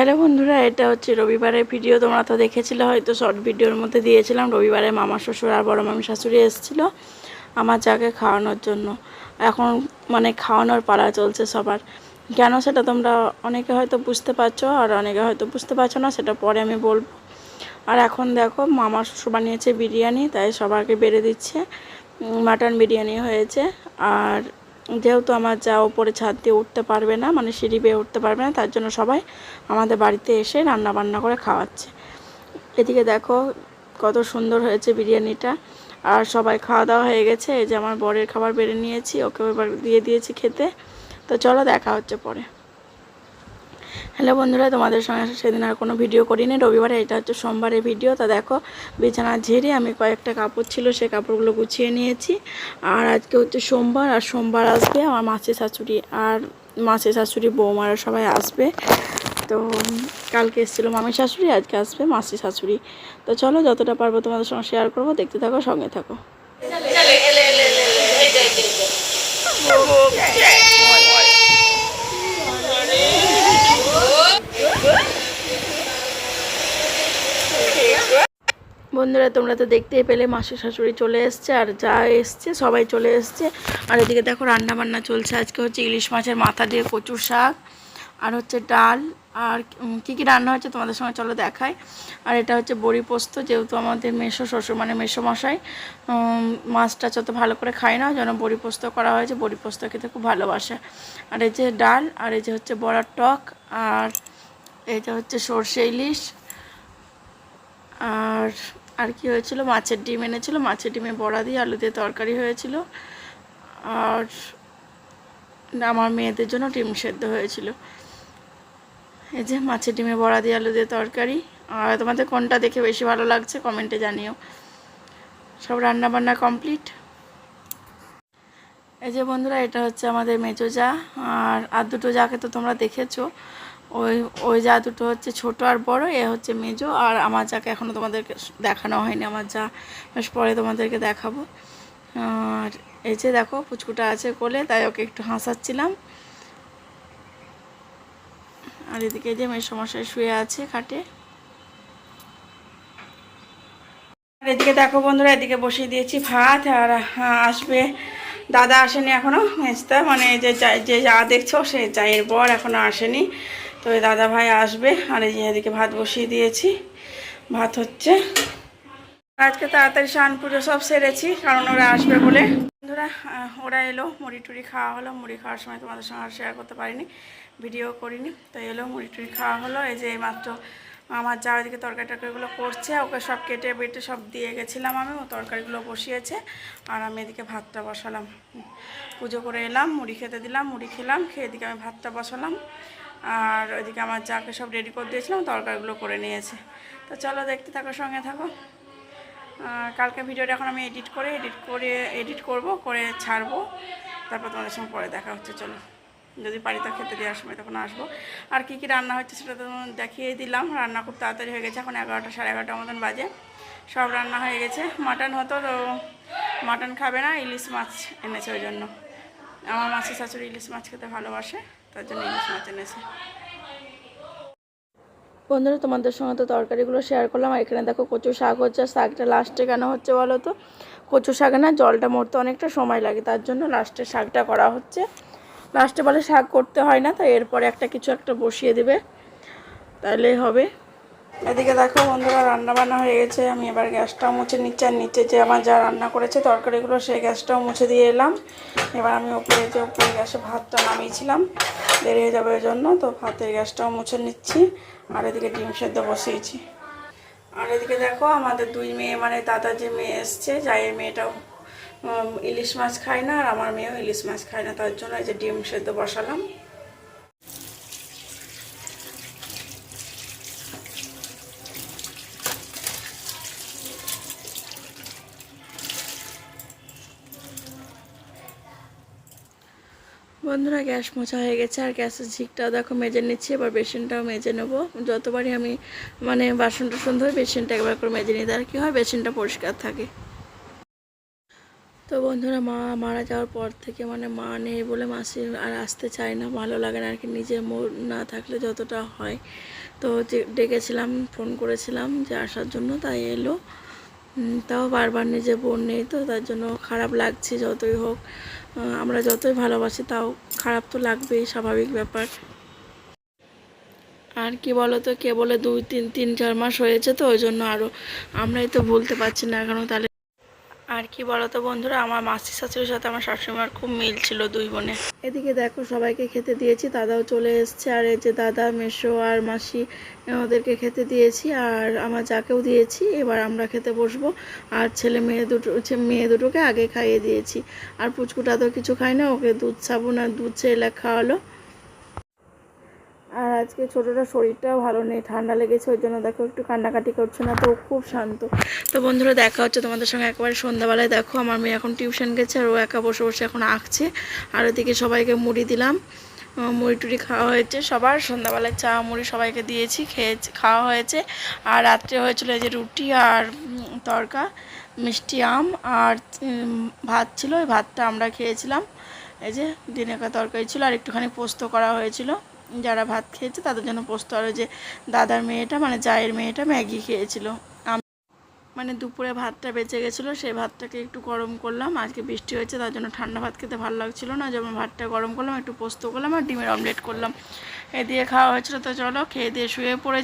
Hello বন্ধুরা, এটা হচ্ছে রবিবারের ভিডিও তোমরা তো দেখেছিলে হয়তো শর্ট ভিডিওর মধ্যে দিয়েছিলাম। রবিবারে মামা শ্বশুর আর বড় মামি শাশুড়ি এসেছিল আমার যাকে খাওয়ানোর জন্য। এখন মানে খাওয়ানোর পালা চলছে সবার। কেন সেটা তোমরা অনেকে হয়তো বুঝতে পারছ আর অনেকে হয়তো বুঝতে পারছ না, সেটা পরে আমি বলব। আর এখন দেখো, মামা শ্বশুর বানিয়েছে বিরিয়ানি, তাই সবাইকে বেড়ে দিচ্ছে। মাটন বিরিয়ানি হয়েছে। আর যেহেতু আমার যা ওপরে ছাদ দিয়ে উঠতে পারবে না মানে সিঁড়ি বেয়ে উঠতে পারবে না, তার জন্য সবাই আমাদের বাড়িতে এসে রান্না বান্না করে খাওয়াচ্ছে। এদিকে দেখো কত সুন্দর হয়েছে বিরিয়ানিটা। আর সবাই খাওয়া দাওয়া হয়ে গেছে, এই যে আমার বরের খাবার বেড়ে নিয়েছি ওকে এবার দিয়ে দিয়েছি খেতে। তো চলো দেখা হচ্ছে পরে। হ্যালো বন্ধুরা তোমাদের সঙ্গে সেদিন আর কোনো ভিডিও করিনি রবিবারে এটা হচ্ছে সোমবারের ভিডিও তা দেখো বিছানা ঝেড়ে আমি কয়েকটা কাপড় ছিল সে কাপড়গুলো গুছিয়ে নিয়েছি আর আজকে হচ্ছে সোমবার আর সোমবার আসবে আমার মাসি শাশুড়ি আর মাসি শাশুড়ি বৌমারা সবাই আসবে তো কালকে এসেছিল মামি শাশুড়ি আজকে আসবে মাসি শাশুড়ি তো চলো যতটা পারব তোমাদের সঙ্গে শেয়ার করব দেখতে থাকো সঙ্গে থাকো বন্ধুরা, তোমরা তো দেখতেই পেলে মাসি শাশুড়ি চলে এসছে আর যা এসছে, সবাই চলে এসছে। আর এদিকে দেখো রান্না বান্না চলছে। আজকে হচ্ছে ইলিশ মাছের মাথা দিয়ে কচুর শাক আর হচ্ছে ডাল। আর কী কী রান্না হচ্ছে তোমাদের সঙ্গে চলো দেখাই। আর এটা হচ্ছে বড়ি পোস্ত, যেহেতু আমাদের মেসো শ্বশুর মানে মেসো মশাই মাছটা যত ভালো করে খায় না, যেন বড়ি পোস্ত করা হয়েছে, বড়ি পোস্ত খেতে খুব ভালোবাসে। আর এই যে ডাল, আর এই যে হচ্ছে বড়ার টক, আর এটা হচ্ছে সর্ষে ইলিশ, আর আর কি হয়েছিল? মাছের ডিম এনেছিল। মাছের ডিমে বড়া দিয়ে আলু দিয়ে তরকারি হয়েছিল। আর আমার মেয়েদের জন্য ডিম সেদ্ধ হয়েছিল। এই যে মাছের ডিমে বড়া দিয়ে আলু দিয়ে তরকারি। আর তোমাদের কোনটা দেখে বেশি ভালো লাগছে কমেন্টে জানিও। সব রান্না বান্না কমপ্লিট? এই যে বন্ধুরা, এটা হচ্ছে আমাদের মেজো যা। আর আর দুটো যাকে তো তোমরা দেখেছ ওই ওই যা দুটো হচ্ছে ছোট আর বড় এ হচ্ছে মেজো আর আমার যাকে এখনও তোমাদেরকে দেখানো হয়নি আমার যা পরে তোমাদেরকে দেখাবো। আর এই যে দেখো পুচকুটা আছে কোলে তাই ওকে একটু হাসাচ্ছিলাম। আর এদিকে যে মেয়ের সমস্যায় শুয়ে আছে খাটে। আর এদিকে দেখো বন্ধুরা এদিকে বসিয়ে দিয়েছি ভাত আর হ্যাঁ, আসবে। দাদা আসেনি এখনও মেজদা মানে যে যা- যে দেখছ সে চায়ের বর এখনও আসেনি। তো এই দাদা ভাই আসবে, আর এই এদিকে ভাত বসিয়ে দিয়েছি। ভাত হচ্ছে। আজকে তাড়াতাড়ি স্নান পুজো সব সেরেছি, কারণ ওরা আসবে বলে। বন্ধুরা ওরা এলো, মুড়ি টুড়ি খাওয়া হলো। মুড়ি খাওয়ার সময় তোমাদের সঙ্গে আর শেয়ার করতে পারিনি ভিডিও করিনি। তো এলো, মুড়ি টুড়ি খাওয়া হলো। এই যে এইমাত্র আমার যা ওইদিকে তরকারি টরকারিগুলো করছে, ওকে সব কেটে বেটে সব দিয়ে গেছিলাম আমি, ও তরকারিগুলো বসিয়েছে, আর আমি এদিকে ভাতটা বসালাম। পুজো করে এলাম, মুড়ি খেতে দিলাম, মুড়ি খেলাম, খেয়ে এদিকে আমি ভাতটা বসালাম। আর ওইদিকে আমার যাকে সব রেডি করে দিয়েছিলাম, তরকারিগুলো করে নিয়েছে। তো চলো দেখতে থাকো, সঙ্গে থাকো। কালকে ভিডিওটা এখন আমি এডিট করে এডিট করে এডিট করব, করে ছাড়বো। তারপর তোমাদের সঙ্গে পরে দেখা হচ্ছে, চলো। যদি পারি তা খেতে দেওয়ার সময় তখন আসব। আর কী কী রান্না হচ্ছে সেটা তো দেখিয়ে দিলাম। রান্না খুব তাড়াতাড়ি হয়ে গেছে, এখন এগারোটা, সাড়ে এগারোটার মতন বাজে। সব রান্না হয়ে গেছে। মাটন হতো তো মাটন খাবে না, ইলিশ মাছ এনেছে ওই জন্য। আমার মাছের শাশুড়ি ইলিশ মাছ খেতে ভালোবাসে। তার জন্য বন্ধুরা, তোমাদের সঙ্গে তো তরকারিগুলো শেয়ার করলাম, আর এখানে দেখো কচু শাক হচ্ছে, আর শাকটা লাস্টে কেন হচ্ছে বলো তো? কচু শাকে না জলটা মরতে অনেকটা সময় লাগে, তার জন্য লাস্টে শাকটা করা হচ্ছে। লাস্টে বলে শাক করতে হয় না তাই এরপরে একটা কিছু একটা বসিয়ে দেবে। তাহলে হবে। এদিকে দেখো বন্ধুরা, রান্না বান্না হয়ে গেছে। আমি এবার গ্যাসটাও মুছে নিচ্ছি। আর নিচে যে আমার যা রান্না করেছে তরকারিগুলো, সেই গ্যাসটাও মুছে দিয়ে এলাম। এবার আমি ওপরে যে ওপরে গ্যাসে ভাতটা নামিয়েছিলাম, দেরি হয়ে যাবে ওই জন্য, তো ভাতের গ্যাসটাও মুছে নিচ্ছি। আর এদিকে ডিম সেদ্ধ বসিয়েছি। আর এদিকে দেখো আমাদের দুই মেয়ে মানে দাদা যে মেয়ে এসছে যাইয়ের মেয়েটাও ইলিশ মাছ খায় না, আর আমার মেয়েও ইলিশ মাছ খায় না, তার জন্য এই যে ডিম সেদ্ধ বসালাম। বন্ধুরা, গ্যাস মোছা হয়ে গেছে আর গ্যাসের ঝিকটাও দেখো মেজে নিচ্ছি, এবার বেসিনটাও মেজে নেব। যতবারই আমি মানে বাসন টাসন ধরে বেসিনটা একবার করে মেজে নিই তার কী হয়, বেসিনটা পরিষ্কার থাকে। তো বন্ধুরা, মা মারা যাওয়ার পর থেকে মানে মা নেই বলে মাসি আর আসতে চায় না, ভালো লাগে না আর কি নিজের মোর না থাকলে যতটা হয়। তো ডেকেছিলাম, ফোন করেছিলাম যে আসার জন্য, তাই এলো। তাও বারবার নিজের বোন নেই তো, তার জন্য খারাপ লাগছে, যতই হোক। আমরা যতই ভালোবাসি, তাও খারাপ তো লাগবেই, স্বাভাবিক ব্যাপার। আর কি বলো তো কে বলে দুই তিন তিন, চার মাস হয়েছে তো, ওই জন্য আরও আমরাই তো বলতে পারছি না এখনও তাহলে আর কি বলতো বন্ধুরা, আমার মাসি শাশুড়ির সাথে আমার শাশুড়িমার খুব মিল ছিল দুই বোনে। এদিকে দেখো, সবাইকে খেতে দিয়েছি, দাদাও চলে এসছে, আর এই যে দাদা মেশো আর মাসি ওদেরকে খেতে দিয়েছি, আর আমার যাকেও দিয়েছি, এবার আমরা খেতে বসবো, আর ছেলে মেয়ে দুটো মেয়ে দুটোকে আগে খাইয়ে দিয়েছি। আর পুচকুটা তো কিছু খায় না, ওকে দুধ, সাবুন আর দুধ ছেলে খাওয়ালো। আজকে ছোটোটার শরীরটাও ভালো নেই, ঠান্ডা লেগেছে, ওই জন্য দেখো একটু কান্নাকাটি করছে না, তো খুব শান্ত। তো বন্ধুরা, দেখা হচ্ছে তোমাদের সঙ্গে একবারে সন্ধ্যাবেলায়। দেখো, আমার মেয়ে এখন টিউশন গেছে আর ও একা বসে বসে এখন আঁকছে। আর ওদিকে সবাইকে মুড়ি দিলাম। মুড়ি টুড়ি খাওয়া হয়েছে সবার। সন্ধ্যাবেলায় চা, মুড়ি সবাইকে দিয়েছি, খেয়েছে, খাওয়া হয়েছে। আর রাত্রে হয়েছিল এই যে রুটি আর তরকা, মিষ্টি আম আর ভাত ছিল। ওই ভাতটা আমরা খেয়েছিলাম। এই যে, দিনেকা তরকারি ছিল আর একটুখানি পোস্ত করা হয়েছিল। যারা ভাত খেয়েছে তাদের জন্য পোস্ত আর যে দাদার মেয়েটা মানে জায়ের মেয়েটা ম্যাগি খেয়েছিল। মানে দুপুরে ভাতটা বেঁচে গেছিল, সেই ভাতটাকে একটু গরম করলাম আজকে বৃষ্টি হয়েছে তার জন্য ঠান্ডা ভাত খেতে ভালো লাগছিল না, যেমন ভাতটা গরম করলাম, একটু পোস্ত করলাম, আর ডিমের অমলেট করলাম। এ দিয়ে খাওয়া হয়েছিল, তো চলো খেয়ে দিয়ে শুয়ে পড়েছি।